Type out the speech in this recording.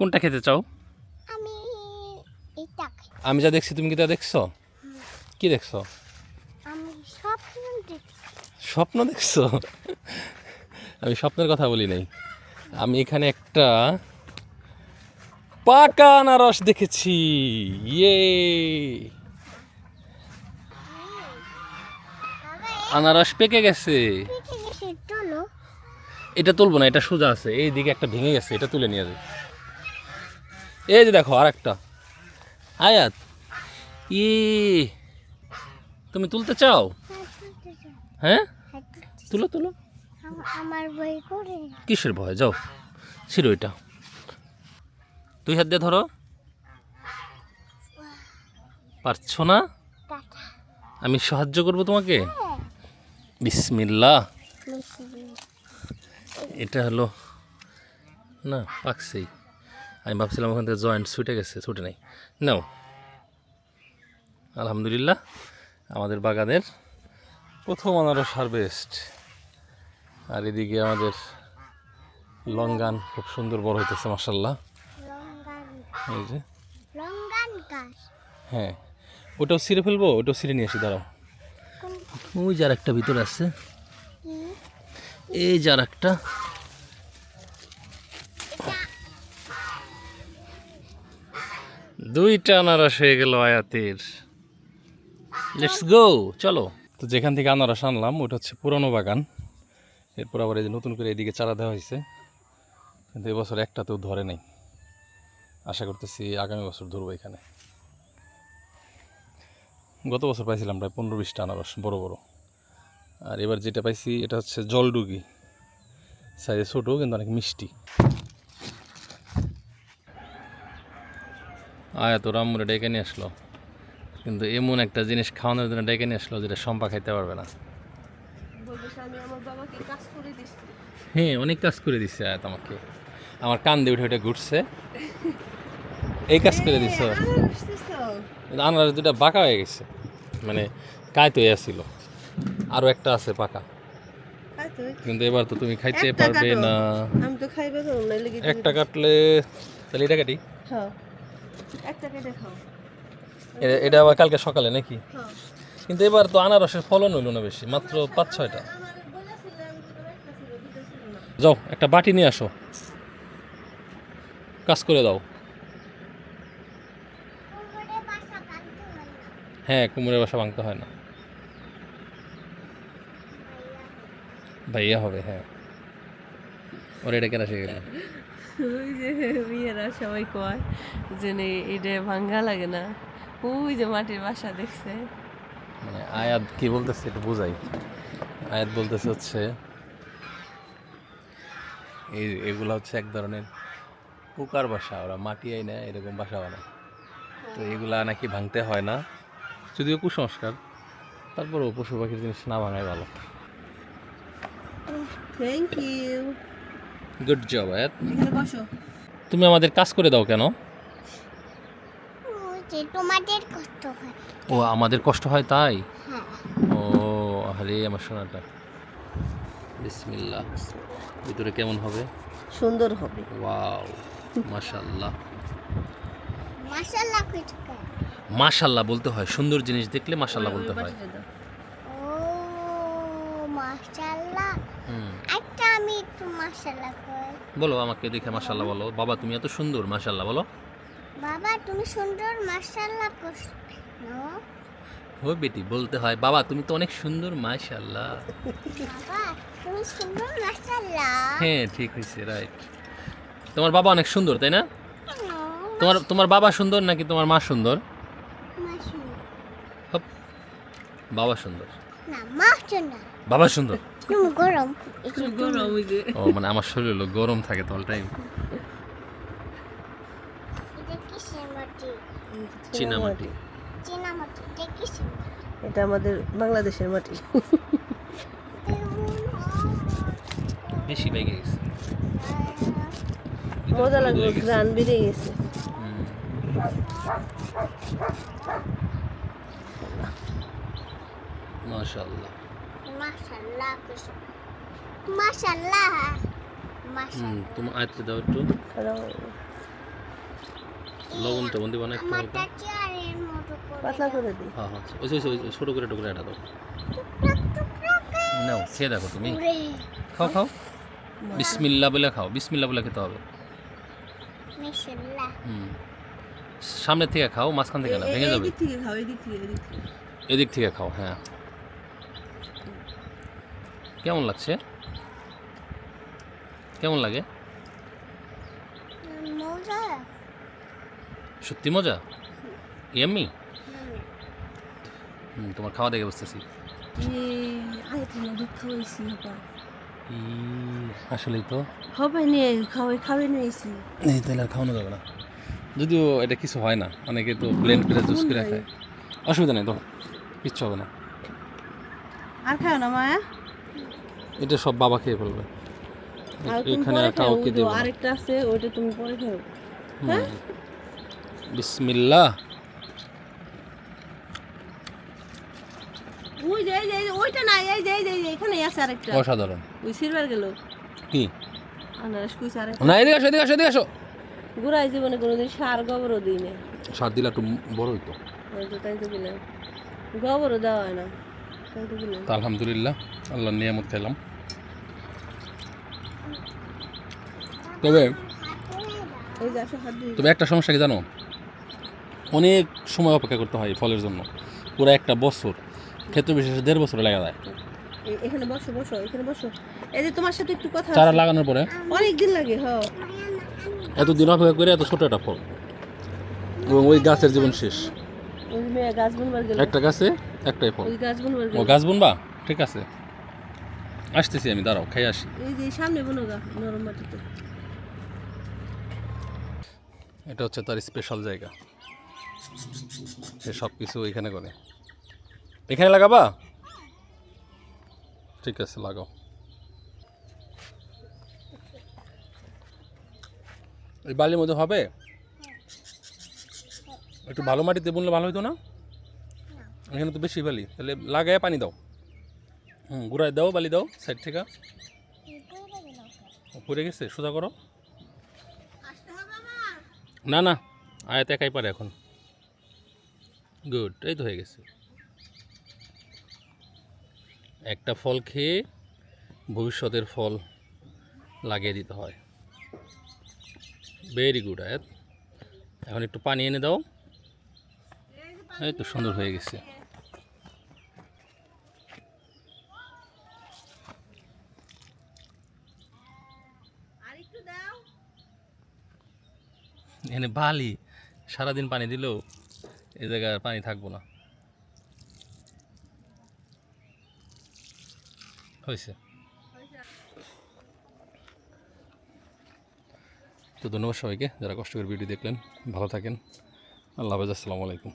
কোনটা খেতে চাও? আমি এটা আমি যা দেখছি তুমি কি তা দেখছ? কি দেখছ? আমি স্বপ্ন দেখি স্বপ্ন দেখছ? আমি স্বপ্নের কথা বলি নাই। আমি এখানে একটা পাকা আনারস দেখেছি। ইয়ে! আনারস পেকে গেছে। এটা তুলবো না এটা সোজা আছে। এই দিকে একটা ভেঙে গেছে এটা তুলে নিয়ে যাবে এই যে দেখো আর একটা আয়াত। ই তুমি তুলতে চাও? হ্যাঁ, তুলো তুলো। আমার বই করে। কিসের ভয়? যাও ছিল এটা। দুই হাত দিয়ে ধরো। পারছ না? আমি সাহায্য করব তোমাকে? হ্যাঁ। বিসমিল্লাহ। এটা হলো না পাকছেই আমি ভাবছিলাম ওখান থেকে জয়েন্ট ছুটে গেছে ছুটে নেই। নাও। আলহামদুলিল্লাহ আমাদের বাগানের প্রথম আনারস হারভেস্ট আর এদিকে আমাদের লঙ্গান খুব সুন্দর বড় হইতেছে মাসাল্লাহ এই যে। হ্যাঁ। ওটাও ছিঁড়ে ফেলব? ওটাও ছিঁড়ে নিয়ে আসি দাঁড়াও। ওই যার একটা ভিতরে আছে। এই যার একটা দুইটা আনারস হয়ে গেল আয়াতের। লেটস গো চলো। তো যেখান থেকে আনারস আনলাম, ওটা হচ্ছে পুরনো বাগান। এরপর আবার এই যে নতুন করে এদিকে চারা দেওয়া হয়েছে। কিন্তু এবছর একটাতেও ধরে নাই। আশা করতেছি আগামী বছর ধরবো এখানে। গত বছর পাইছিলাম প্রায় পনেরো বিশটা আনারস, বড় বড়। আর এবার যেটা পাইছি, এটা হচ্ছে জলডুগি। সাইজে ছোটো, কিন্তু অনেক মিষ্টি। আয়া তো রামুরে ডেকে নিয়ে আসলো। কিন্তু এমন একটা জিনিস খাওয়ানোর জন্য ডেকে নিয়ে আসলো যেটা সম্পা খাইতে পারবে না। হ্যাঁ অনেক কাজ করে দিচ্ছে আয়াত আমাকে আমার কান দিয়ে উঠে উঠে ঘুরছে। এই কাজ করে দিছ? আনারস দুটা বাঁকা হয়ে গেছে। মানে কায় তো আসছিল আরও একটা আছে পাকা। কিন্তু এবার তো তুমি খাইতে পারবে না। আমি তো খাইবে একটা কাটলে তাহলে এটা কাটি। হ্যাঁ। এটা আবার কালকে সকালে নাকি? হ্যাঁ। কিন্তু এবার তো আনারসের ফলন হইল না বেশি মাত্র পাঁচ ছয়টা। যাও একটা বাটি নিয়ে আসো। কাজ করে দাও। হয় কুমড়ের বাসা ভাঙতে হয় না। ভাইয়া হবে হ্যাঁ। ওর এটা কেনা শিখে গেল। ওই যে মেয়েরা সবাই কয় যে এটা ভাঙ্গা লাগে না। ওই যে মাটির বাসা দেখছে। মানে আয়াত কি বলতেছে একটু বোঝাই। আয়াত বলতেছে হচ্ছে এই এগুলা হচ্ছে এক ধরনের পোকার বাসা ওরা মাটি আই না এরকম বাসা বানায়। তো এগুলা নাকি ভাঙতে হয় না যদিও কুসংস্কার তারপরেও পশু পাখির জিনিস না ভাঙাই ভালো। থ্যাংক ইউ গুড জব আয়াত এখানে বসো। তুমি আমাদের কাজ করে দাও কেন? ও তোমাদের কষ্ট হয়। ও আমাদের কষ্ট হয় তাই? হ্যাঁ। ও আরে আমার সোনাটা। বিসমিল্লাহ। ভিতরে কেমন হবে? সুন্দর হবে। ওয়াও কিছু খায়। মাশাল্লাহ বলতে হয় সুন্দর জিনিস দেখলে মাশাল্লাহ বলতে হয়। ও হুম। একটা আমি একটু মাশাল্লাহ কই বলো আমাকে দেখে মাশাল্লাহ বলো। বাবা তুমি এত সুন্দর মাশাল্লাহ বলো। বাবা তুমি সুন্দর মাশাল্লাহ করছ ও বেটি বলতে হয় বাবা তুমি তো অনেক সুন্দর মাশাল্লাহ বাবা তুমি সুন্দর মাশাল্লাহ হ্যাঁ ঠিক হয়েছে রাইট তোমার বাবা অনেক সুন্দর তাই না? তোমার তোমার বাবা সুন্দর নাকি তোমার মা সুন্দর? মা সুন্দর। বাবা সুন্দর। না মা সুন্দর বাবা সুন্দর। গরম। গরম ওই যে। ও মানে আমার শরীর হলো গরম থাকে তো অল টাইম এটা চীনা মাটি। চীনা মাটি এটা আমাদের বাংলাদেশের মাটি। বেশি লেগে গেছে। মজা লাগল গ্রান বেড়ে গেছে। মাশাল্লাহ হুম তোমার দাও একটু। লবণটা বন্দি বানাই একটু হালকা। পাতলা করে দিই হ্যাঁ হ্যাঁ ওই ওই ছোটো করে টুকরে এটা দাও। নাও খেয়ে দেখো তুমি। খাও খাও। বিসমিল্লা বলে খাও বিসমিল্লা বলে খেতে হবে। হুম। সামনের থেকে খাও মাঝখান থেকে না ভেঙে যাবে। এদিক থেকে খাও এদিক থেকে। এদিক থেকে খাও হ্যাঁ। কেমন লাগছে? কেমন লাগে? সত্যি মজা? এমনি হুম। তোমার খাওয়া দেখে বুঝতেছি। আসলেই তো। হবে নিয়ে খাওয়াই খাওয়াই নিয়েছি এই তাহলে আর খাওয়ানো যাবে না। যদিও এটা কিছু হয় না অনেকে তো ব্লেন্ড করে জুস করে খায়। অসুবিধা নেই তো কিচ্ছু হবে না। আর খাও না মায়া? এটা সব বাবা খেয়ে ফেলবে। এখানে একটা ওই দেবো আরেকটা আছে ওইটা তুমি পরে খাও বিসমিল্লাহ। ওই যে এই যে ওইটা না এই যে এই যে এখানে আছে আরেকটা। অসাধারণ। ওই সিলভার গেল। কি? আনারস কুইছে আরেকটা। না এদিকে আসো এদিকে আসো এদিকে আসো। গুড়াই জীবনে কোনোদিন সার গোবরও দিই না সার দিলে একটু বড় হইতো ওই তো তাই তো দিলাম গোবরও দেওয়া হয় না তাই তো দিলাম আলহামদুলিল্লাহ আল্লাহর নিয়ামত খেলাম। তবে তবে একটা সমস্যা কি জানো? অনেক সময় অপেক্ষা করতে হয় ফলের জন্য। পুরো একটা বছর ক্ষেত্র বিশেষে দেড় বছর লাগা যায়। এখানে বসো বসো এখানে বসো। এই যে তোমার সাথে একটু কথা চারা লাগানোর পরে? অনেক দিন লাগে হ। এত দিন অপেক্ষা করে এত ছোট একটা ফল। এবং ওই গাছের জীবন শেষ। একটা গাছে একটাই ফল। গাছ ও গাছ বুনবা? ঠিক আছে। আসতেছি আমি দাঁড়াও খাই আসি। এই যে সামনে বুনো গা নরম মাটিতে। এটা হচ্ছে তার স্পেশাল জায়গা। সে সব কিছু এখানে করে। এখানে লাগাবা? ঠিক আছে লাগাও। এই বালির মধ্যে হবে? একটু ভালো মাটিতে বুনলে ভালো হতো না? এখানে তো বেশি বালি তাহলে লাগায় পানি দাও। হুম গুড়ায় দাও বালি দাও সাইড থেকে। পড়ে গেছে সোজা করো। না না, আয়াত একাই পারে এখন। গুড এই তো হয়ে গেছে। একটা ফল খেয়ে ভবিষ্যতের ফল লাগিয়ে দিতে হয়। ভেরি গুড আয়াত। এখন একটু পানি এনে দাও। এই তো সুন্দর হয়ে গেছে আর একটু দাও এখানে বালি, সারাদিন পানি দিলেও এই জায়গায় পানি থাকব না। হয়েছে। তো ধন্যবাদ সবাইকে, যারা কষ্ট করে ভিডিও দেখলেন, ভালো থাকেন। আল্লাহ হাফেজ, আসসালামু আলাইকুম।